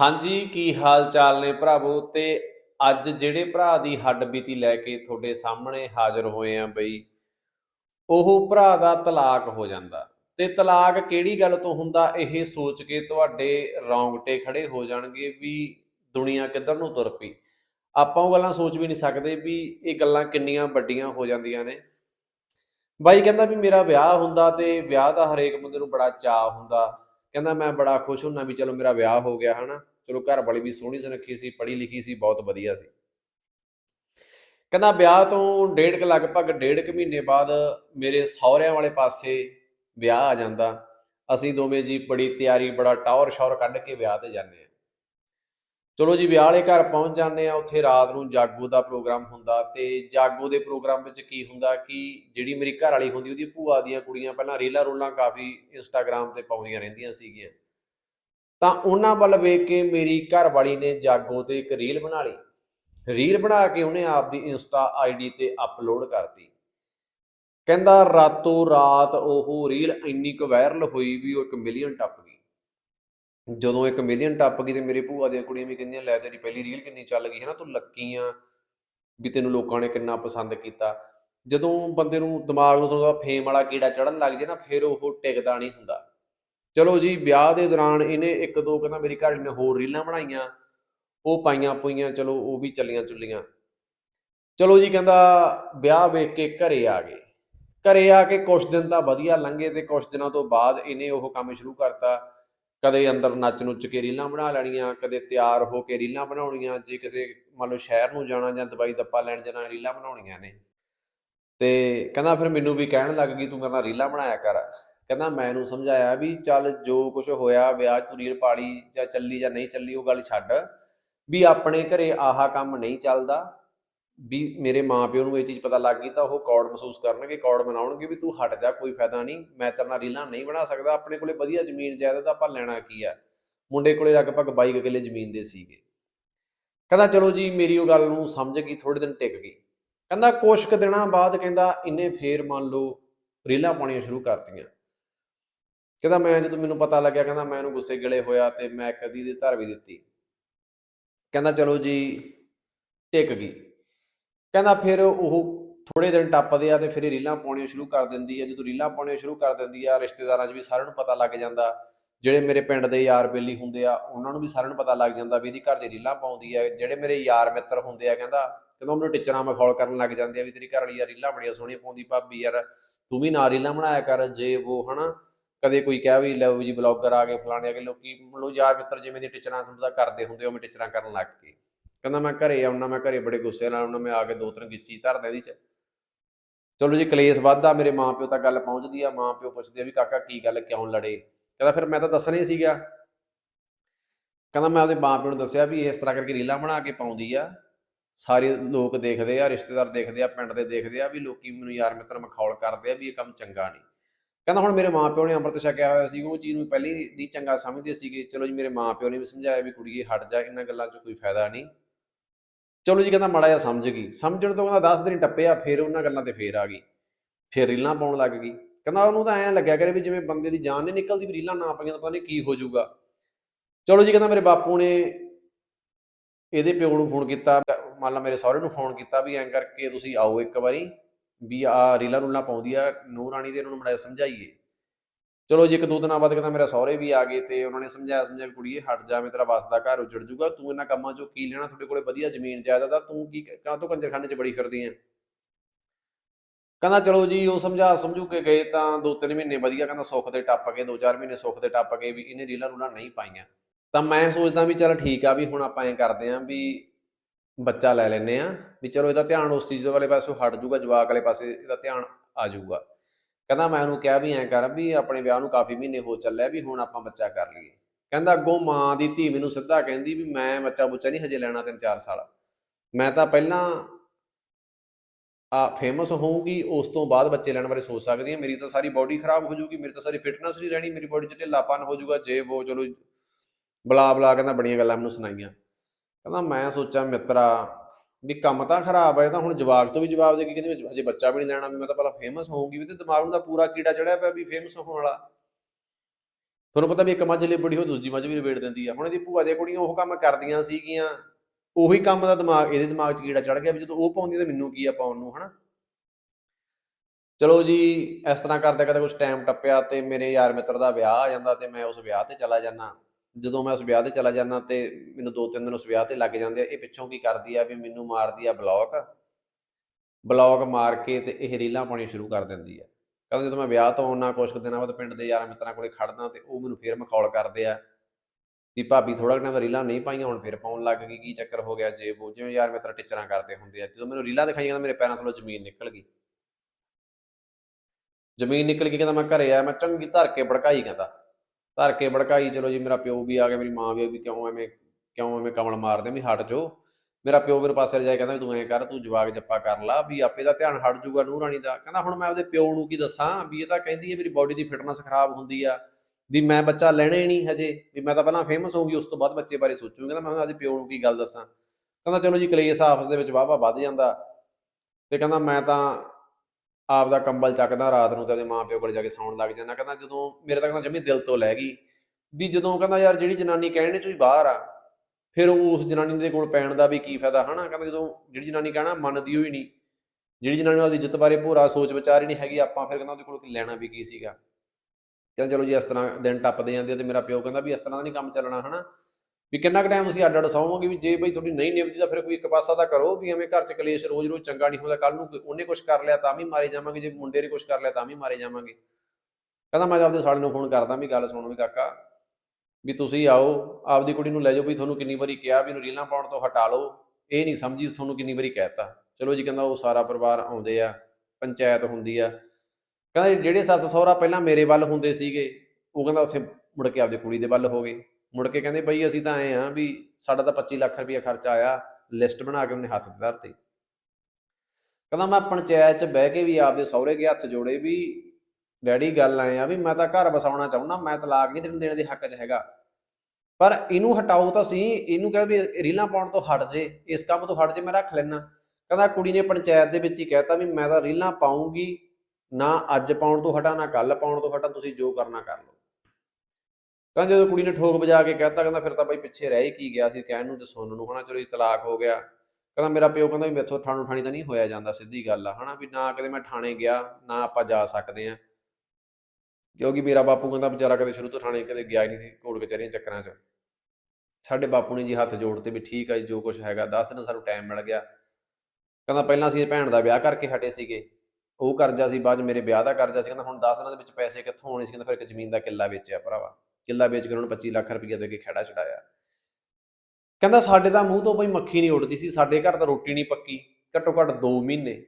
ਹਾਂਜੀ, ਕੀ ਹਾਲ ਚਾਲ ਨੇ ਭਰਾਵੋ? ਤੇ ਅੱਜ ਜਿਹੜੇ ਭਰਾ ਦੀ ਹੱਡ ਬੀਤੀ ਲੈ ਕੇ ਤੁਹਾਡੇ ਸਾਹਮਣੇ ਹਾਜ਼ਰ ਹੋਏ ਆ ਬਈ, ਉਹ ਭਰਾ ਦਾ ਤਲਾਕ ਹੋ ਜਾਂਦਾ। ਤੇ ਤਲਾਕ ਕਿਹੜੀ ਗੱਲ ਤੋਂ ਹੁੰਦਾ? ਇਹ ਸੋਚ ਕੇ ਤੁਹਾਡੇ ਰੌਂਗਟੇ ਖੜੇ ਹੋ ਜਾਣਗੇ ਵੀ ਦੁਨੀਆ ਕਿੱਧਰ ਨੂੰ ਤੁਰ ਪਈ। ਆਪਾਂ ਉਹ ਗੱਲਾਂ ਸੋਚ ਵੀ ਨਹੀਂ ਸਕਦੇ ਵੀ ਇਹ ਗੱਲਾਂ ਕਿੰਨੀਆਂ ਵੱਡੀਆਂ ਹੋ ਜਾਂਦੀਆਂ ਨੇ। ਬਾਈ ਕਹਿੰਦਾ ਵੀ ਮੇਰਾ ਵਿਆਹ ਹੁੰਦਾ ਤੇ ਵਿਆਹ ਦਾ ਹਰੇਕ ਬੰਦੇ ਨੂੰ ਬੜਾ ਚਾਅ ਹੁੰਦਾ। ਕਹਿੰਦਾ ਮੈਂ ਬੜਾ ਖੁਸ਼ ਹੁੰਨਾ ਵੀ ਚਲੋ ਮੇਰਾ ਵਿਆਹ ਹੋ ਗਿਆ, ਹਨਾ। ਚਲੋ ਘਰ ਵਾਲੀ ਵੀ ਸੋਹਣੀ ਸੁਨੱਖੀ ਸੀ, ਪੜ੍ਹੀ ਲਿਖੀ ਸੀ, ਬਹੁਤ ਵਧੀਆ ਸੀ। ਕਹਿੰਦਾ ਵਿਆਹ ਤੋਂ ਡੇਢ ਕੁ ਲਗਭਗ ਡੇਢ ਕੁ ਮਹੀਨੇ ਬਾਅਦ ਮੇਰੇ ਸਹੁਰਿਆਂ ਵਾਲੇ ਪਾਸੇ ਵਿਆਹ ਆ ਜਾਂਦਾ। ਅਸੀਂ ਦੋਵੇਂ ਜੀ ਬੜੀ ਤਿਆਰੀ, ਬੜਾ ਟੌਰ ਸ਼ੌਰ ਕੱਢ ਕੇ ਵਿਆਹ ਤੇ ਜਾਂਦੇ ਆ। ਚਲੋ ਜੀ, ਵਿਆਹ ਵਾਲੇ ਘਰ ਪਹੁੰਚ ਜਾਂਦੇ ਆ ਉੱਥੇ ਰਾਤ ਨੂੰ ਜਾਗੋ ਦਾ ਪ੍ਰੋਗਰਾਮ ਹੁੰਦਾ ਤੇ ਜਾਗੋ ਦੇ ਪ੍ਰੋਗਰਾਮ ਵਿੱਚ ਕੀ ਹੁੰਦਾ ਕਿ ਜਿਹੜੀ ਮੇਰੀ ਘਰ ਵਾਲੀ ਹੁੰਦੀ, ਉਹਦੀ ਭੂਆ ਦੀਆਂ ਕੁੜੀਆਂ ਪਹਿਲਾਂ ਰੀਲਾਂ ਰੋਲਾਂ ਕਾਫੀ ਇੰਸਟਾਗ੍ਰam ਤੇ ਪਾਉਂਦੀਆਂ ਰਹਿੰਦੀਆਂ ਸੀਗੀਆਂ। ਤਾਂ ਉਹਨਾਂ ਵੱਲ ਵੇਖ ਕੇ ਮੇਰੀ ਘਰ ਵਾਲੀ ਨੇ ਜਾਗੋ ਤੇ ਇੱਕ ਰੀਲ ਬਣਾ ਲਈ। ਰੀਲ ਬਣਾ ਕੇ ਉਹਨੇ ਆਪਦੀ ਇੰਸਟਾ ਆਈਡੀ ਤੇ ਅਪਲੋਡ ਕਰਤੀ। ਕਹਿੰਦਾ, ਰਾਤੋਂ ਰਾਤ ਉਹ ਰੀਲ ਇੰਨੀ ਕੁ ਵਾਇਰਲ ਹੋਈ ਵੀ ਉਹ 1 ਮਿਲੀਅਨ ਟੱਪ ਜਦੋਂ ਇੱਕ ਮਿਲੀਅਨ ਟੱਪ ਗਈ ਤੇ ਮੇਰੇ ਭੂਆ ਦੀਆਂ ਕੁੜੀਆਂ ਵੀ ਕਹਿੰਦੀਆਂ, ਲੈ ਤੇਰੀ ਪਹਿਲੀ ਰੀਲ ਕਿੰਨੀ ਚੱਲ ਗਈ ਹੈ ਨਾ, ਤੂੰ ਲੱਕੀ ਆ ਵੀ ਤੈਨੂੰ ਲੋਕਾਂ ਨੇ ਕਿੰਨਾ ਪਸੰਦ ਕੀਤਾ। ਜਦੋਂ ਬੰਦੇ ਨੂੰ ਦਿਮਾਗ ਨੂੰ ਥੋੜਾ ਫੇਮ ਵਾਲਾ ਕੀੜਾ ਚੜਨ ਲੱਗ ਜੇ ਨਾ, ਫਿਰ ਉਹ ਟਿਕਦਾ ਨਹੀਂ ਹੁੰਦਾ। ਚਲੋ ਜੀ, ਵਿਆਹ ਦੇ ਦੌਰਾਨ ਇਹਨੇ ਇੱਕ ਦੋ ਕਹਿੰਦਾ ਮੇਰੀ ਘਰ ਨੇ ਹੋਰ ਰੀਲਾਂ ਬਣਾਈਆਂ, ਉਹ ਪਾਈਆਂ ਪਈਆਂ, ਚਲੋ ਉਹ ਵੀ ਚੱਲੀਆਂ ਚੁੱਲੀਆਂ। ਚਲੋ ਜੀ, ਕਹਿੰਦਾ ਵਿਆਹ ਵੇਖ ਕੇ ਘਰੇ ਆ ਗਏ। ਘਰੇ ਆ ਕੇ ਕੁਝ ਦਿਨ ਤਾਂ ਵਧੀਆ ਲੰਘੇ ਤੇ ਕੁਝ ਦਿਨਾਂ ਤੋਂ ਬਾਅਦ ਇਹਨੇ ਉਹ ਕੰਮ ਸ਼ੁਰੂ ਕਰਤਾ। ਕਦੇ ਅੰਦਰ ਨੱਚ ਨੁੱਚ ਕੇ ਰੀਲਾਂ ਬਣਾ ਲੈਣੀਆਂ, ਕਦੇ ਤਿਆਰ ਹੋ ਕੇ ਰੀਲਾਂ ਬਣਾਉਣੀਆਂ, ਜੇ ਕਿਸੇ ਮੰਨ ਲਓ ਸ਼ਹਿਰ ਨੂੰ ਜਾਣਾ ਜਾਂ ਦਵਾਈ ਦੱਪਾ ਲੈਣ ਜਾਣਾ, ਰੀਲਾਂ ਬਣਾਉਣੀਆਂ ਨੇ। ਤੇ ਕਹਿੰਦਾ ਫਿਰ ਮੈਨੂੰ ਵੀ ਕਹਿਣ ਲੱਗ ਗਈ, ਤੂੰ ਮੇਰੇ ਨਾਲ ਰੀਲਾਂ ਬਣਾਇਆ ਕਰ। ਕਹਿੰਦਾ ਮੈਂ ਇਹਨੂੰ ਸਮਝਾਇਆ ਵੀ ਚੱਲ ਜੋ ਕੁਝ ਹੋਇਆ, ਵਿਆਹ 'ਚ ਤੂੰ ਰੀਲ ਪਾਲੀ ਜਾਂ ਚੱਲੀ ਜਾਂ ਨਹੀਂ ਚੱਲੀ, ਉਹ ਗੱਲ ਛੱਡ। ਵੀ ਆਪਣੇ ਘਰੇ ਆਹਾ ਕੰਮ ਨਹੀਂ ਚੱਲਦਾ। ਵੀ ਮੇਰੇ ਮਾਪਿਓ ਨੂੰ ਇਹ ਚੀਜ਼ ਪਤਾ ਲੱਗ ਗਈ ਤਾਂ ਉਹ ਕੌੜ ਮਹਿਸੂਸ ਕਰਨਗੇ, ਕੌੜ ਮਨਾਉਣਗੇ ਵੀ ਤੂੰ ਹਟ ਜਾ, ਕੋਈ ਫਾਇਦਾ ਨਹੀਂ, ਮੈਂ ਤੇਰੇ ਨਾਲ ਰੀਲਾਂ ਨਹੀਂ ਬਣਾ ਸਕਦਾ, ਆਪਣੇ ਕੋਲੇ ਵਧੀਆ ਜ਼ਮੀਨ ਜਾਇਦਾਦ ਆਪਾਂ ਲੈਣਾ ਕੀ ਆ? ਮੁੰਡੇ ਕੋਲੇ ਲਗਭਗ 22 ਕਿੱਲੇ ਜ਼ਮੀਨ ਦੇ ਸੀਗੇ। ਕਹਿੰਦਾ, ਚਲੋ ਜੀ, ਮੇਰੀ ਉਹ ਗੱਲ ਨੂੰ ਸਮਝ ਗਈ ਥੋੜੇ ਦਿਨ ਟਿਕ ਗਈ। ਕਹਿੰਦਾ, ਕੁਛ ਕੁ ਦਿਨਾਂ ਬਾਅਦ ਕਹਿੰਦਾ, ਇੰਨੇ ਫੇਰ ਮੰਨ ਲਓ ਰੀਲਾਂ ਪਾਉਣੀਆਂ ਸ਼ੁਰੂ ਕਰਤੀਆਂ। ਕਹਿੰਦਾ, ਮੈਂ ਜਦੋਂ ਮੈਨੂੰ ਪਤਾ ਲੱਗਿਆ, ਕਹਿੰਦਾ, ਮੈਂ ਇਹਨੂੰ ਗੁੱਸੇ ਗਿਲੇ ਹੋਇਆ ਤੇ ਮੈਂ ਕਦੀ ਦੀ ਧਰ ਵੀ ਦਿੱਤੀ। ਕਹਿੰਦਾ, ਚਲੋ ਜੀ, ਟਿਕ ਗਈ। ਕਹਿੰਦਾ ਫਿਰ ਉਹ ਥੋੜੇ ਦਿਨ ਟੱਪਦੇ ਆ ਤੇ ਫਿਰ ਰੀਲਾਂ ਪਾਉਣੀਆਂ ਸ਼ੁਰੂ ਕਰ ਦਿੰਦੀ ਆ ਜਦੋਂ ਰੀਲਾਂ ਪਾਉਣੀਆਂ ਸ਼ੁਰੂ ਕਰ ਦਿੰਦੀ ਆ, ਰਿਸ਼ਤੇਦਾਰਾਂ 'ਚ ਵੀ ਸਾਰਿਆਂ ਨੂੰ ਪਤਾ ਲੱਗ ਜਾਂਦਾ। ਜਿਹੜੇ ਮੇਰੇ ਪਿੰਡ ਦੇ ਯਾਰ ਬੇਲੀ ਹੁੰਦੇ ਆ, ਉਹਨਾਂ ਨੂੰ ਵੀ ਸਾਰਿਆਂ ਨੂੰ ਪਤਾ ਲੱਗ ਜਾਂਦਾ ਵੀ ਇਹਦੀ ਘਰ ਦੀ ਰੀਲਾਂ ਪਾਉਂਦੀ ਆ। ਜਿਹੜੇ ਮੇਰੇ ਯਾਰ ਮਿੱਤਰ ਹੁੰਦੇ ਆ, ਕਹਿੰਦਾ ਕਹਿੰਦਾ ਮੈਨੂੰ ਟੀਚਰਾਂ ਮਖੌਲ ਕਰਨ ਲੱਗ ਜਾਂਦੇ ਆ ਵੀ ਤੇਰੀ ਘਰ ਵਾਲੀ ਯਾਰ ਰੀਲਾਂ ਬੜੀਆਂ ਸੋਹਣੀਆਂ ਪਾਉਂਦੀ ਭਾਬੀ ਯਾਰ, ਤੂੰ ਵੀ ਨਾ ਰੀਲਾਂ ਬਣਾਇਆ ਕਰ ਜੇ ਉਹ ਹਨਾ? ਕਦੇ ਕੋਈ ਕਹਿ ਵੀ ਲਓ ਜੀ ਬਲੌਗਰ ਆ ਗਏ, ਫਲਾਣੇ ਆ ਗਏ, ਲੋਕੀ ਮਤਲਬ ਯਾਰ ਮਿੱਤਰ ਜਿਵੇਂ ਦੀ ਟੀਚਰਾਂ ਤੁਹਾਨੂੰ ਤਾਂ ਕਰਦੇ ਹੁੰਦੇ ਉਵੇਂ ਟੀਚਰਾਂ ਕਰਨ ਲੱਗ ਗਏ। ਕਹਿੰਦਾ ਮੈਂ ਘਰੇ ਆਉਣਾ, ਮੈਂ ਘਰੇ ਬੜੇ ਗੁੱਸੇ ਨਾਲ ਆਉਣਾ, ਮੈਂ ਆ ਕੇ ਦੋ ਤਿੰਨ ਗਿੱਚੀ ਧਰਦਾ ਇਹਦੀ ਚ। ਚਲੋ ਜੀ ਕਲੇਸ਼ ਵੱਧਦਾ, ਮੇਰੇ ਮਾਪਿਓ ਤੱਕ ਗੱਲ ਪਹੁੰਚਦੀ ਆ, ਮਾਪਿਓ ਪੁੱਛਦੇ ਆ ਵੀ ਕਾਕਾ ਕੀ ਗੱਲ, ਕਿਉਂ ਲੜੇ? ਕਹਿੰਦਾ ਫਿਰ ਮੈਂ ਤਾਂ ਦੱਸਣਾ ਹੀ ਸੀਗਾ। ਕਹਿੰਦਾ ਮੈਂ ਆਪਦੇ ਮਾਪਿਓ ਨੂੰ ਦੱਸਿਆ ਵੀ ਇਸ ਤਰ੍ਹਾਂ ਕਰਕੇ ਰੀਲਾਂ ਬਣਾ ਕੇ ਪਾਉਂਦੀ ਆ। ਸਾਰੇ ਲੋਕ ਦੇਖਦੇ ਆ, ਰਿਸ਼ਤੇਦਾਰ ਦੇਖਦੇ ਆ, ਪਿੰਡ ਦੇ ਦੇਖਦੇ ਆ ਵੀ ਲੋਕੀ ਮੈਨੂੰ ਯਾਰ ਮਿੱਤਰ ਮਖੌਲ ਕਰਦੇ ਆ ਵੀ ਇਹ ਕੰਮ ਚੰਗਾ ਨਹੀਂ। ਕਹਿੰਦਾ ਹੁਣ ਮੇਰੇ ਮਾਪਿਓ ਨੇ ਅੰਮ੍ਰਿਤ ਛਕਿਆ ਹੋਇਆ ਸੀ, ਉਹ ਚੀਜ਼ ਨੂੰ ਪਹਿਲੀ ਹੀ ਨਹੀਂ ਚੰਗਾ ਸਮਝਦੇ ਸੀਗੇ। ਚਲੋ ਜੀ ਮੇਰੇ ਮਾਪਿਓ ਨੇ ਵੀ ਸਮਝਾਇਆ ਵੀ ਕੁੜੀਏ, ਹਟ ਜਾ, ਇਹਨਾਂ ਗੱਲਾਂ 'ਚ ਕੋਈ ਫਾਇਦਾ ਨਹੀਂ। ਚਲੋ ਜੀ ਕਹਿੰਦਾ ਮਾੜਾ ਜਿਹਾ ਸਮਝ ਗਈ। ਸਮਝਣ ਤੋਂ ਕਹਿੰਦਾ 10 ਦਿਨ ਟੱਪਿਆ, ਫਿਰ ਉਹਨਾਂ ਗੱਲਾਂ ਤੇ ਫੇਰ ਆ ਗਈ। ਫਿਰ ਰੀਲਾਂ ਪਾਉਣ ਲੱਗ ਗਈ। ਕਹਿੰਦਾ ਉਹਨੂੰ ਤਾਂ ਐਂ ਲੱਗਿਆ ਕਰੇ ਵੀ ਜਿਵੇਂ ਬੰਦੇ ਦੀ ਜਾਨ ਨਹੀਂ ਨਿਕਲਦੀ, ਵੀ ਰੀਲਾਂ ਨਾ ਪਾਈਆਂ ਤਾਂ ਪਤਾ ਨਹੀਂ ਕੀ ਹੋ ਜਾਊਗਾ। ਚਲੋ ਜੀ ਕਹਿੰਦਾ ਮੇਰੇ ਬਾਪੂ ਨੇ ਇਹਦੇ ਪਿਓ ਨੂੰ ਫੋਨ ਕੀਤਾ, ਮੰਨ ਲਾ ਮੇਰੇ ਸਹੁਰੇ ਨੂੰ ਫੋਨ ਕੀਤਾ ਵੀ ਐਂ ਕਰਕੇ ਤੁਸੀਂ ਆਓ ਇੱਕ ਵਾਰੀ, ਵੀ ਆ ਰੀਲਾਂ ਰੂਲਾਂ ਪਾਉਂਦੀ ਆ, ਨੂੰਹ ਰਾਣੀ ਦੇ ਉਹਨਾਂ ਨੂੰ ਮੜਾ ਸਮਝਾਈਏ। ਚਲੋ ਜੀ, ਇੱਕ ਦੋ ਦਿਨਾਂ ਬਾਅਦ ਕਹਿੰਦਾ ਮੇਰਾ ਸਹੁਰੇ ਵੀ ਆ ਗਏ ਤੇ ਉਹਨਾਂ ਨੇ ਸਮਝਾਇਆ ਸਮਝਾਇਆ ਵੀ ਕੁੜੀਏ, ਹਟ ਜਾ, ਮੈਂ ਤੇਰਾ ਵਸਦਾ ਘਰ ਉਜੜ ਜੂਗਾ, ਤੂੰ ਇਹਨਾਂ ਕੰਮਾਂ 'ਚੋਂ ਕੀ ਲੈਣਾ? ਤੁਹਾਡੇ ਕੋਲੇ ਵਧੀਆ ਜ਼ਮੀਨ ਜਾਇਦਾਦ ਆ, ਤੂੰ ਕੀ ਕਾਹ ਤੋਂ ਕੰਜਰਖਾਨੇ 'ਚ ਬੜੀ ਫਿਰਦੀ ਆ ਕਹਿੰਦਾ ਚਲੋ ਜੀ, ਉਹ ਸਮਝਾ, ਸਮਝੂ ਕੇ ਗਏ ਤਾਂ ਦੋ ਤਿੰਨ ਮਹੀਨੇ ਵਧੀਆ, ਕਹਿੰਦਾ ਸੁੱਖ ਦੇ ਟੱਪ ਕੇ ਦੋ ਚਾਰ ਮਹੀਨੇ ਸੁੱਖ ਦੇ ਟੱਪ ਕੇ ਵੀ ਇਹਨੇ ਰੀਲਾਂ ਰੂਲਾਂ ਨਹੀਂ ਪਾਈਆਂ। ਤਾਂ ਮੈਂ ਸੋਚਦਾ ਵੀ ਚਲ ਠੀਕ ਆ, ਵੀ ਹੁਣ ਆਪਾਂ ਐਂ ਕਰਦੇ ਆਂ ਵੀ ਬੱਚਾ ਲੈ ਲੈਨੇ ਆ, ਵੀ ਚਲੋ ਇਹਦਾ ਧਿਆਨ ਉਸ ਚੀਜ਼ ਵਾਲੇ ਪਾਸੋਂ ਹਟ ਜਾਊਗਾ ਜਵਾਕ ਵਾਲੇ ਪਾਸੇ ਇਹਦਾ ਧਿਆਨ ਆ ਜਾਊਗਾ ਕਹਿੰਦਾ ਮੈਂ ਉਹਨੂੰ ਕਿਹਾ ਵੀ ਐਂ ਕਰ ਵੀ ਆਪਣੇ ਵਿਆਹ ਨੂੰ ਕਾਫੀ ਮਹੀਨੇ ਹੋ ਚੱਲਿਆ ਵੀ ਹੁਣ ਆਪਾਂ ਬੱਚਾ ਕਰ ਲਈਏ। ਕਹਿੰਦਾ ਅੱਗੋਂ ਮਾਂ ਦੀ ਧੀ ਮੈਨੂੰ ਸਿੱਧਾ ਕਹਿੰਦੀ ਵੀ ਮੈਂ ਬੱਚਾ ਬੁੱਚਾ ਨਹੀਂ ਹਜੇ ਲੈਣਾ ਤਿੰਨ ਚਾਰ ਸਾਲ। ਮੈਂ ਤਾਂ ਪਹਿਲਾਂ ਆ ਫੇਮਸ ਹੋਊਗੀ, ਉਸ ਤੋਂ ਬਾਅਦ ਬੱਚੇ ਲੈਣ ਬਾਰੇ ਸੋਚ ਸਕਦੀ ਹਾਂ। ਮੇਰੀ ਤਾਂ ਸਾਰੀ ਬਾਡੀ ਖਰਾਬ ਹੋ ਜਾਊਗੀ, ਮੇਰੀ ਤਾਂ ਸਾਰੀ ਫਿਟਨੈਸ ਨਹੀਂ ਰਹਿਣੀ, ਮੇਰੀ ਬਾਡੀ 'ਚ ਢਿੱਲਾਪਨ ਹੋ ਜਾਊਗਾ, ਜੇ ਉਹ ਚਲੋ ਬਲਾ ਬਲਾ ਕਹਿੰਦਾ ਬੜੀਆਂ ਗੱਲਾਂ ਮੈਨੂੰ ਸੁਣਾਈਆਂ। ਕਹਿੰਦਾ ਮੈਂ ਸੋਚਾਂ ਮਿੱਤਰਾ ਵੀ ਕੰਮ ਤਾਂ ਖਰਾਬ ਹੈ ਤਾਂ ਹੁਣ ਜਵਾਬ ਤੋਂ ਵੀ ਜਵਾਬ ਦੇ ਕੇ ਕਹਿੰਦੀ ਅਜੇ ਬੱਚਾ ਵੀ ਨਹੀਂ ਲੈਣਾ, ਵੀ ਮੈਂ ਤਾਂ ਪਹਿਲਾਂ ਫੇਮਸ ਹੋਊਂਗੀ ਵੀ ਤੇ ਦਿਮਾਗ ਨੂੰ ਤਾਂ ਪੂਰਾ ਕੀੜਾ ਚੜਿਆ ਪਿਆ ਵੀ ਫੇਮਸ ਹੋਣ ਵਾਲਾ। ਤੁਹਾਨੂੰ ਪਤਾ ਵੀ ਇੱਕ ਮੱਝ ਲਿਬੜੀ ਹੋ ਦੂਜੀ ਮੱਝ ਵੀ ਲਿਬੇੜ ਦਿੰਦੀ ਆ। ਹੁਣ ਇਹਦੀ ਭੂਆ ਦੀਆਂ ਕੁੜੀਆਂ ਉਹ ਕੰਮ ਕਰਦੀਆਂ ਸੀਗੀਆਂ, ਉਹੀ ਕੰਮ ਦਾ ਦਿਮਾਗ, ਇਹਦੇ ਦਿਮਾਗ 'ਚ ਕੀੜਾ ਚੜ ਗਿਆ ਵੀ ਜਦੋਂ ਉਹ ਪਾਉਂਦੀ ਤਾਂ ਮੈਨੂੰ ਕੀ ਆ ਪਾਉਣ ਨੂੰ, ਹਨਾ? ਚਲੋ ਜੀ, ਇਸ ਤਰ੍ਹਾਂ ਕਰਦੇ ਕਰਦੇ ਕੁਝ ਟਾਈਮ ਟੱਪਿਆ ਤੇ ਮੇਰੇ ਯਾਰ ਮਿੱਤਰ ਦਾ ਵਿਆਹ ਆ ਜਾਂਦਾ ਤੇ ਮੈਂ ਉਸ ਵਿਆਹ ਤੇ ਚਲਾ ਜਾਂਦਾ। ਜਦੋਂ ਮੈਂ ਉਸ ਵਿਆਹ ਤੇ ਚਲਾ ਜਾਂਦਾ ਤੇ ਮੈਨੂੰ ਦੋ ਤਿੰਨ ਦਿਨ ਉਸ ਵਿਆਹ ਤੇ ਲੱਗ ਜਾਂਦੇ ਆ, ਇਹ ਪਿੱਛੋਂ ਕੀ ਕਰਦੀ ਆ ਵੀ ਮੈਨੂੰ ਮਾਰਦੀ ਆ ਬਲੌਕ। ਬਲੌਕ ਮਾਰ ਕੇ ਤੇ ਇਹ ਰੀਲਾਂ ਪਾਉਣੀਆਂ ਸ਼ੁਰੂ ਕਰ ਦਿੰਦੀ ਆ। ਕਹਿੰਦਾ ਜਦੋਂ ਮੈਂ ਵਿਆਹ ਤੋਂ ਆਉਣਾ, ਕੁਛ ਕੁ ਦਿਨਾਂ ਬਾਅਦ ਪਿੰਡ ਦੇ ਯਾਰਾਂ ਮਿੱਤਰਾਂ ਕੋਲੇ ਖੜਦਾ ਤੇ ਉਹ ਮੈਨੂੰ ਫੇਰ ਮਖੌਲ ਕਰਦੇ ਆ ਵੀ ਭਾਬੀ ਥੋੜਾ ਟਾਈਮ ਰੀਲਾਂ ਨਹੀਂ ਪਾਈਆਂ, ਹੁਣ ਫਿਰ ਪਾਉਣ ਲੱਗ ਗਈ, ਕੀ ਚੱਕਰ ਹੋ ਗਿਆ, ਜੇ ਉਹ ਜਿਵੇਂ ਯਾਰ ਮਿੱਤਰ ਟਿਚਰਾਂ ਕਰਦੇ ਹੁੰਦੇ ਆ। ਜਦੋਂ ਮੈਨੂੰ ਰੀਲਾਂ ਦਿਖਾਈਆਂ ਤਾਂ ਮੇਰੇ ਪੈਰਾਂ ਥੱਲੋਂ ਜ਼ਮੀਨ ਨਿਕਲ ਗਈ। ਜ਼ਮੀਨ ਨਿਕਲ ਗਈ, ਕਹਿੰਦਾ ਮੈਂ ਘਰੇ ਆਇਆ, ਮੈਂ ਚੰਗੀ ਧਰ ਕੇ ਭੜਕਾਈ, ਕਹਿੰਦਾ। ਧਰ ਕੇ ਭੜਕਾਈ ਚਲੋ ਜੀ ਮੇਰਾ ਪਿਓ ਵੀ ਆ ਗਿਆ ਮੇਰੀ ਮਾਂ ਵੀ ਆ ਗਈ, ਕਿਉਂ ਐਵੇਂ ਕਿਉਂ ਐਵੇਂ ਕਮਲ ਮਾਰਦੇ ਵੀ ਹਟ ਜੋ ਮੇਰਾ ਪਿਓ ਮੇਰੇ ਪਾਸੇ ਲਿਜਾਇਆ ਕਹਿੰਦਾ ਵੀ ਤੂੰ ਐਂ ਕਰ ਤੂੰ ਜਵਾਕ ਜੱਪਾ ਕਰ ਲਾ ਵੀ ਆਪੇ ਦਾ ਧਿਆਨ ਹਟ ਜੂਗਾ ਨੂੰਹ ਰਾਣੀ ਦਾ। ਕਹਿੰਦਾ ਹੁਣ ਮੈਂ ਉਹਦੇ ਪਿਓ ਨੂੰ ਕੀ ਦੱਸਾਂ ਵੀ ਇਹ ਤਾਂ ਕਹਿੰਦੀ ਹੈ ਮੇਰੀ ਬਾਡੀ ਦੀ ਫਿਟਨੈਸ ਖਰਾਬ ਹੁੰਦੀ ਆ ਵੀ ਮੈਂ ਬੱਚਾ ਲੈਣਾ ਹੀ ਨਹੀਂ ਹਜੇ ਵੀ ਮੈਂ ਤਾਂ ਪਹਿਲਾਂ ਫੇਮਸ ਹੋਊਗੀ ਉਸ ਤੋਂ ਬਾਅਦ ਬੱਚੇ ਬਾਰੇ ਸੋਚੂਗੀ। ਕਹਿੰਦਾ ਮੈਂ ਆਪਦੇ ਪਿਓ ਨੂੰ ਕੀ ਗੱਲ ਦੱਸਾਂ। ਕਹਿੰਦਾ ਚਲੋ ਜੀ ਕਲੇਸ਼ ਆਪਸ ਦੇ ਵਿੱਚ ਵਾਹਵਾ ਵੱਧ ਜਾਂਦਾ। ਤੇ ਕਹਿੰਦਾ ਮੈਂ ਤਾਂ ਆਪ ਦਾ ਕੰਬਲ ਚੱਕਦਾ, ਰਾਤ ਨੂੰ ਤੇ ਉਹਦੇ ਮਾਂ ਪਿਓ ਕੋਲ ਜਾ ਕੇ ਸੌਣ ਲੱਗ ਜਾਂਦਾ। ਕਹਿੰਦਾ ਜਦੋਂ, ਮੇਰੇ ਤਾਂ ਕਹਿੰਦਾ ਜਮੀ ਦਿਲ ਤੋਂ ਲੈ ਗਈ। ਵੀ ਜਦੋਂ ਕਹਿੰਦਾ, ਯਾਰ ਜਿਹੜੀ ਜਨਾਨੀ ਕਹਿਣੇ ਚੋਂ ਹੀ ਬਾਹਰ ਆ। ਫਿਰ ਉਸ ਜਨਾਨੀ ਦੇ ਕੋਲ ਪੈਣ ਦਾ ਵੀ ਕੀ ਫਾਇਦਾ, ਹਨਾ? ਕਹਿੰਦਾ ਜਦੋਂ ਜਿਹੜੀ ਜਨਾਨੀ ਕਹਿਣਾ, ਮੰਨਦੀ ਹੋਈ ਨਹੀਂ। ਜਿਹੜੀ ਜਨਾਨੀ ਉਹਦੀ ਇੱਜ਼ਤ ਬਾਰੇ ਭੋਰਾ ਸੋਚ ਵਿਚਾਰ ਹੀ ਨਹੀਂ ਹੈਗੀ, ਆਪਾਂ ਫਿਰ ਕਹਿੰਦਾ ਉਹਦੇ ਕੋਲ ਕੀ ਲੈਣਾ ਵੀ ਕੀ ਸੀਗਾ। ਕਹਿੰਦਾ ਚਲੋ ਜੀ, ਇਸ ਤਰ੍ਹਾਂ ਦਿਨ ਟੱਪਦੇ ਜਾਂਦੇ ਆ ਤੇ ਮੇਰਾ ਪਿਓ ਕਹਿੰਦਾ ਵੀ ਇਸ ਤਰ੍ਹਾਂ ਦਾ ਨਹੀਂ ਕੰਮ ਚੱਲਣਾ, ਹਨਾ? ਵੀ ਕਿੰਨਾ ਕੁ ਟਾਈਮ ਤੁਸੀਂ ਅੱਡ ਅੱਡ ਸੌਵੋਗੇ ਵੀ ਜੇ ਬਈ ਤੁਹਾਡੀ ਨਹੀਂ ਨਿਭਦੀ ਤਾਂ ਫਿਰ ਕੋਈ ਇੱਕ ਪਾਸਾ ਤਾਂ ਕਰੋ ਵੀ ਐਵੇਂ ਘਰ 'ਚ ਕਲੇਸ਼ ਰੋਜ਼-ਰੋਜ਼ ਚੰਗਾ ਨਹੀਂ ਹੁੰਦਾ ਕੱਲ ਨੂੰ ਉਹਨੇ ਕੁਝ ਕਰ ਲਿਆ ਤਾਂ ਵੀ ਮਾਰੇ ਜਾਵਾਂਗੇ, ਜੇ ਮੁੰਡੇ ਨੇ ਕੁਝ ਕਰ ਲਿਆ ਤਾਂ ਵੀ ਮਾਰੇ ਜਾਵਾਂਗੇ। ਕਹਿੰਦਾ ਮੈਂ ਆਪਦੇ ਸਾਲੇ ਨੂੰ ਫੋਨ ਕਰਦਾ ਵੀ ਗੱਲ ਸੁਣੋ ਵੀ ਕਾਕਾ, ਵੀ ਤੁਸੀਂ ਆਓ, ਆਪਦੀ ਕੁੜੀ ਨੂੰ ਲੈ ਜਾਓ ਵੀ ਤੁਹਾਨੂੰ ਕਿੰਨੀ ਵਾਰੀ ਕਿਹਾ ਵੀ ਇਹਨੂੰ ਰੀਲਾਂ ਪਾਉਣ ਤੋਂ ਹਟਾ ਲਓ, ਇਹ ਨਹੀਂ ਸਮਝੀ ਤੁਹਾਨੂੰ ਕਿੰਨੀ ਵਾਰੀ ਕਹਿਤਾ ਚਲੋ ਜੀ ਕਹਿੰਦਾ ਉਹ ਸਾਰਾ ਪਰਿਵਾਰ ਆਉਂਦੇ ਆ, ਪੰਚਾਇਤ ਹੁੰਦੀ ਆ। ਕਹਿੰਦਾ ਜਿਹੜੇ ਸੱਸ ਸਹੁਰਾ ਪਹਿਲਾਂ ਮੇਰੇ ਵੱਲ ਹੁੰਦੇ ਸੀਗੇ, ਉਹ ਕਹਿੰਦਾ ਉੱਥੇ ਮੁੜ ਕੇ ਆਪਦੀ ਕੁੜੀ ਦੇ ਵੱਲ ਹੋ ਗਏ। ਮੁੜ ਕੇ ਕਹਿੰਦੇ ਬਈ ਅਸੀਂ ਤਾਂ ਆਏ ਆ ਵੀ ਸਾਡਾ ਤਾਂ 25 ਲੱਖ ਰੁਪਇਆ ਖਰਚਾ ਆਇਆ, ਲਿਸਟ ਬਣਾ ਕੇ ਉਹਨੇ ਹੱਥ ਤੇ ਧਰਤੀ। ਕਹਿੰਦਾ ਮੈਂ ਪੰਚਾਇਤ 'ਚ ਬਹਿ ਕੇ ਵੀ ਆਪਦੇ ਸਹੁਰੇ ਕੇ ਹੱਥ ਜੋੜੇ ਵੀ ਡੈਡੀ ਗੱਲ ਆਏ ਆ ਵੀ ਮੈਂ ਤਾਂ ਘਰ ਵਸਾਉਣਾ ਚਾਹੁੰਦਾ, ਮੈਂ ਤਲਾਕ ਨਹੀਂ ਤੈਨੂੰ ਦੇਣ ਦੇ ਹੱਕ 'ਚ ਹੈਗਾ। ਪਰ ਇਹਨੂੰ ਹਟਾਓ ਤਾਂ ਸੀ, ਇਹਨੂੰ ਕਹੇ ਵੀ ਰੀਲਾਂ ਪਾਉਣ ਤੋਂ ਹਟ ਜੇ, ਇਸ ਕੰਮ ਤੋਂ ਹਟ ਜੇ ਮੈਂ ਰੱਖ ਲੈਣਾ ਕਹਿੰਦਾ ਕੁੜੀ ਨੇ ਪੰਚਾਇਤ ਦੇ ਵਿੱਚ ਹੀ ਕਹਿਤਾ ਵੀ ਮੈਂ ਤਾਂ ਰੀਲਾਂ ਪਾਉਂਗੀ ਨਾ ਅੱਜ ਪਾਉਣ ਤੋਂ ਹਟਾ, ਨਾ ਕੱਲ ਪਾਉਣ ਤੋਂ ਹਟਾ, ਤੁਸੀਂ ਜੋ ਕਰਨਾ ਕਰ ਲਓ। ਕਹਿੰਦਾ ਜਦੋਂ ਕੁੜੀ ਨੇ ਠੋਕ ਵਜਾ ਕੇ ਕਹਿਤਾ, ਕਹਿੰਦਾ ਫਿਰ ਤਾਂ ਬਾਈ ਪਿੱਛੇ ਰਹਿ ਹੀ ਕੀ ਗਿਆ ਸੀ, ਕਹਿਣ ਨੂੰ ਤੇ ਸੁਣਨ ਨੂੰ, ਹਨਾ ਚਲੋ ਜੀ, ਤਲਾਕ ਹੋ ਗਿਆ। ਕਹਿੰਦਾ ਮੇਰਾ ਪਿਓ ਕਹਿੰਦਾ ਵੀ ਮੇਥੋਂ ਠਾਣੂ ਠਾਣੀ ਤਾਂ ਨਹੀਂ ਹੋਇਆ ਜਾਂਦਾ, ਸਿੱਧੀ ਗੱਲ ਆ, ਹਨਾ ਵੀ ਨਾ ਕਦੇ ਮੈਂ ਥਾਣੇ ਗਿਆ, ਨਾ ਆਪਾਂ ਜਾ ਸਕਦੇ ਆ ਕਿਉਂਕਿ ਮੇਰਾ ਬਾਪੂ ਕਹਿੰਦਾ ਵਿਚਾਰਾ ਕਦੇ ਸ਼ੁਰੂ ਤੋਂ ਥਾਣੇ ਕਦੇ ਗਿਆ ਹੀ ਨਹੀਂ ਸੀ ਕੋਰਟ ਕਚਹਿਰੀਆਂ ਚੱਕਰਾਂ 'ਚ। ਸਾਡੇ ਬਾਪੂ ਨੇ ਜੀ ਹੱਥ ਜੋੜ ਤੇ ਵੀ ਠੀਕ ਆ ਜੀ, ਜੋ ਕੁਝ ਹੈਗਾ 10 ਦਿਨ ਸਾਨੂੰ ਟਾਈਮ ਮਿਲ ਗਿਆ। ਕਹਿੰਦਾ ਪਹਿਲਾਂ ਅਸੀਂ ਭੈਣ ਦਾ ਵਿਆਹ ਕਰਕੇ ਹਟੇ ਸੀਗੇ। ਉਹ ਕਰਜ਼ਾ ਸੀ, ਬਾਅਦ ਮੇਰੇ ਵਿਆਹ ਦਾ ਕਰਜ਼ਾ ਸੀ, ਕਹਿੰਦਾ ਹੁਣ 10 ਦਿਨਾਂ ਦੇ ਵਿੱਚ ਪੈਸੇ ਕਿੱਥੋਂ ਆਉਣੇ ਸੀ, ਕਹਿੰਦਾ ਫਿਰ ਇੱਕ ਜ਼ਮੀਨ ਦਾ ਕਿੱਲਾ ਵੇਚਿਆ ਭਰਾਵਾ। ਕਿੱਲਾ ਵੇਚ ਕੇ ਉਹਨਾਂ ਨੂੰ 25 ਲੱਖ ਰੁਪਏ ਦੇ ਕੇ ਖੜਾ ਛਡਾਇਆ ਕਹਿੰਦਾ, ਸਾਡੇ ਤਾਂ ਮੂੰਹ ਤੋਂ ਬਈ ਮੱਖੀ ਨਹੀਂ ਉੱਡਦੀ ਸੀ, ਸਾਡੇ ਘਰ ਤਾਂ ਰੋਟੀ ਨਹੀਂ ਪੱਕੀ। ਘੱਟੋ ਘੱਟ 2 ਮਹੀਨੇ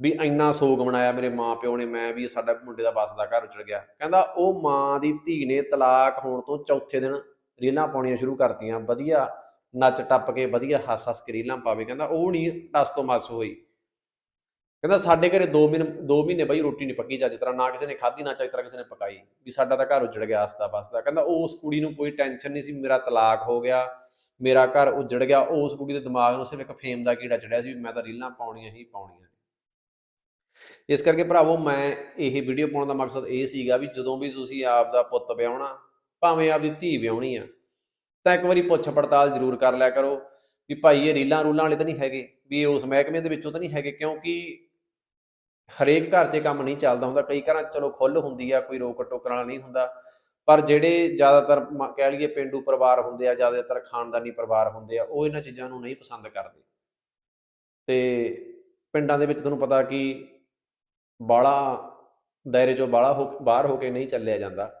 ਵੀ ਇੰਨਾ ਸੋਗ ਮਨਾਇਆ ਮੇਰੇ ਮਾਂ ਪਿਓ ਨੇ, ਮੈਂ ਵੀ ਸਾਡਾ ਮੁੰਡੇ ਦਾ ਬਸ ਦਾ ਘਰ ਉਜੜ ਗਿਆ। ਕਹਿੰਦਾ, ਉਹ ਮਾਂ ਦੀ ਧੀ ਨੇ ਤਲਾਕ ਹੋਣ ਤੋਂ ਚੌਥੇ ਦਿਨ ਰੀਲਾਂ ਪਾਉਣੀਆਂ ਸ਼ੁਰੂ ਕਰਤੀਆਂ, ਵਧੀਆ ਨੱਚ ਟੱਪ ਕੇ ਵਧੀਆ ਹੱਸ ਹੱਸ ਕੇ ਰੀਲਾਂ ਪਾਵੇ। ਕਹਿੰਦਾ, ਉਹ ਨਹੀਂ, ਟਸ ਤੋਂ ਮਸ ਹੋਈ। ਕਹਿੰਦਾ ਸਾਡੇ ਘਰੇ 2 ਮਹੀਨੇ 2 ਮਹੀਨੇ ਬਈ ਰੋਟੀ ਨਹੀਂ ਪੱਕੀ ਚੱਜ ਤਰ੍ਹਾਂ ਨਾ ਕਿਸੇ ਨੇ ਖਾਧੀ, ਨਾ ਚੱਜ ਤਰ੍ਹਾਂ ਕਿਸੇ ਨੇ ਪਕਾਈ, ਵੀ ਸਾਡਾ ਤਾਂ ਘਰ ਉਜੜ ਗਿਆ ਹੱਸਦਾ ਬਸਦਾ ਕਹਿੰਦਾ ਉਸ ਕੁੜੀ ਨੂੰ ਕੋਈ ਟੈਨਸ਼ਨ ਨਹੀਂ ਸੀ, ਮੇਰਾ ਤਲਾਕ ਹੋ ਗਿਆ, ਮੇਰਾ ਘਰ ਉਜੜ ਗਿਆ, ਉਸ ਕੁੜੀ ਦੇ ਦਿਮਾਗ ਨੂੰ ਸਿਰਫ ਇੱਕ ਫੇਮ ਦਾ ਕੀੜਾ ਚੜਿਆ ਸੀ ਵੀ ਮੈਂ ਤਾਂ ਰੀਲਾਂ ਪਾਉਣੀਆਂ ਹੀ ਪਾਉਣੀਆਂ ਇਸ ਕਰਕੇ ਭਰਾਵੋ, ਮੈਂ ਇਹ ਵੀਡੀਓ ਪਾਉਣ ਦਾ ਮਕਸਦ ਇਹ ਸੀਗਾ ਵੀ ਜਦੋਂ ਵੀ ਤੁਸੀਂ ਆਪ ਦਾ ਪੁੱਤ ਵਿਆਹਣਾ, ਭਾਵੇਂ ਆਪਦੀ ਧੀ ਵਿਆਹਣੀ ਆ, ਤਾਂ ਇੱਕ ਵਾਰੀ ਪੁੱਛ ਪੜਤਾਲ ਜ਼ਰੂਰ ਕਰ ਲਿਆ ਕਰੋ ਵੀ ਭਾਈ ਇਹ ਰੀਲਾਂ ਰੂਲਾਂ ਵਾਲੇ ਤਾਂ ਨਹੀਂ ਹੈਗੇ, ਵੀ ਇਹ ਉਸ ਮਹਿਕਮੇ ਦੇ ਵਿੱਚੋਂ ਤਾਂ ਨਹੀਂ ਹੈਗੇ, ਕਿਉਂਕਿ ਹਰੇਕ ਘਰ 'ਚ ਕੰਮ ਨਹੀਂ ਚੱਲਦਾ ਹੁੰਦਾ, ਕਈ ਘਰਾਂ 'ਚ ਚਲੋ ਖੁੱਲ ਹੁੰਦੀ ਆ, ਕੋਈ ਰੋਕ ਟੋਕਣ ਵਾਲਾ ਨਹੀਂ ਹੁੰਦਾ, ਪਰ ਜਿਹੜੇ ਜ਼ਿਆਦਾਤਰ ਮ- ਕਹਿ ਲਈਏ ਪਿੰਡੂ ਪਰਿਵਾਰ ਹੁੰਦੇ ਆ, ਜ਼ਿਆਦਾਤਰ ਖਾਨਦਾਨੀ ਪਰਿਵਾਰ ਹੁੰਦੇ ਆ, ਉਹ ਇਹਨਾਂ ਚੀਜ਼ਾਂ ਨੂੰ ਨਹੀਂ ਪਸੰਦ ਕਰਦੇ। ਤੇ ਪਿੰਡਾਂ ਦੇ ਵਿੱਚ ਤੁਹਾਨੂੰ ਪਤਾ ਕਿ ਬਾਲਾ ਦਾਇਰੇ ਚੋਂ ਬਾਲਾ ਹੋ, ਬਾਹਰ ਹੋ ਕੇ ਨਹੀਂ ਚੱਲਿਆ ਜਾਂਦਾ।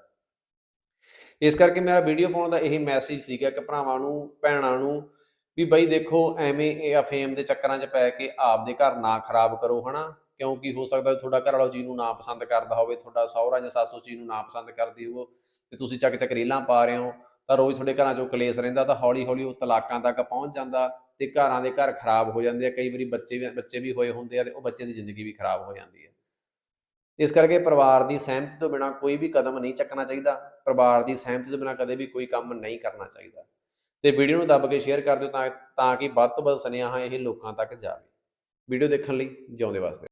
ਇਸ ਕਰਕੇ ਮੇਰਾ ਵੀਡੀਓ ਪਾਉਣ ਦਾ ਇਹ ਮੈਸੇਜ ਸੀਗਾ ਕਿ ਭਰਾਵਾਂ ਨੂੰ, ਭੈਣਾਂ ਨੂੰ ਵੀ ਬਈ ਦੇਖੋ, ਐਵੇਂ ਇਹ ਅਫੇਮ ਦੇ ਚੱਕਰਾਂ 'ਚ ਪੈ ਕੇ ਆਪਦੇ ਘਰ ਨਾ ਖਰਾਬ ਕਰੋ, ਹਨਾ? ਕਿਉਂਕਿ ਹੋ ਸਕਦਾ ਤੁਹਾਡਾ ਘਰ ਵਾਲਾ ਜੀ ਨੂੰ ਨਾ ਪਸੰਦ ਕਰਦਾ ਹੋਵੇ, ਤੁਹਾਡਾ ਸਹੁਰਾ ਜਾਂ ਸੱਸ ਉਸ ਚੀਜ਼ ਨੂੰ ਨਾ ਪਸੰਦ ਕਰਦੀ ਹੋਵੇ ਤੇ ਤੁਸੀਂ ਚੱਕ ਚੱਕ ਰੀਲਾਂ ਪਾ ਰਹੇ ਹੋ, ਤਾਂ ਰੋਜ਼ ਤੁਹਾਡੇ ਘਰਾਂ 'ਚੋਂ ਕਲੇਸ਼ ਰਹਿੰਦਾ, ਤਾਂ ਹੌਲੀ ਹੌਲੀ ਉਹ ਤਲਾਕਾਂ ਤੱਕ ਪਹੁੰਚ ਜਾਂਦਾ ਤੇ ਘਰਾਂ ਦੇ ਘਰ ਖਰਾਬ ਹੋ ਜਾਂਦੇ ਆ, ਕਈ ਵਾਰੀ ਬੱਚੇ ਵੀ ਬੱਚੇ ਵੀ ਹੋਏ ਹੁੰਦੇ ਆ ਤੇ ਉਹ ਬੱਚੇ ਦੀ ਜ਼ਿੰਦਗੀ ਵੀ ਖਰਾਬ ਹੋ ਜਾਂਦੀ ਹੈ। ਇਸ ਕਰਕੇ ਪਰਿਵਾਰ ਦੀ ਸਹਿਮਤੀ ਤੋਂ ਬਿਨਾ ਕੋਈ ਵੀ ਕਦਮ ਨਹੀਂ ਚੱਕਣਾ ਚਾਹੀਦਾ, ਪਰਿਵਾਰ ਦੀ ਸਹਿਮਤੀ ਤੋਂ ਬਿਨਾ ਕਦੇ ਵੀ ਕੋਈ ਕੰਮ ਨਹੀਂ ਕਰਨਾ ਚਾਹੀਦਾ। ਤੇ ਵੀਡੀਓ ਨੂੰ ਦੱਬ ਕੇ ਸ਼ੇਅਰ ਕਰ ਦਿਓ ਤਾਂ ਤਾਂ ਕਿ ਵੱਧ ਤੋਂ ਵੱਧ ਸੁਨੇਹਾ ਇਹ ਲੋਕਾਂ ਤੱਕ ਜਾਵੇ। ਵੀਡੀਓ ਦੇਖਣ ਲਈ ਜਿਉਂਦੇ ਵਾਸਤੇ।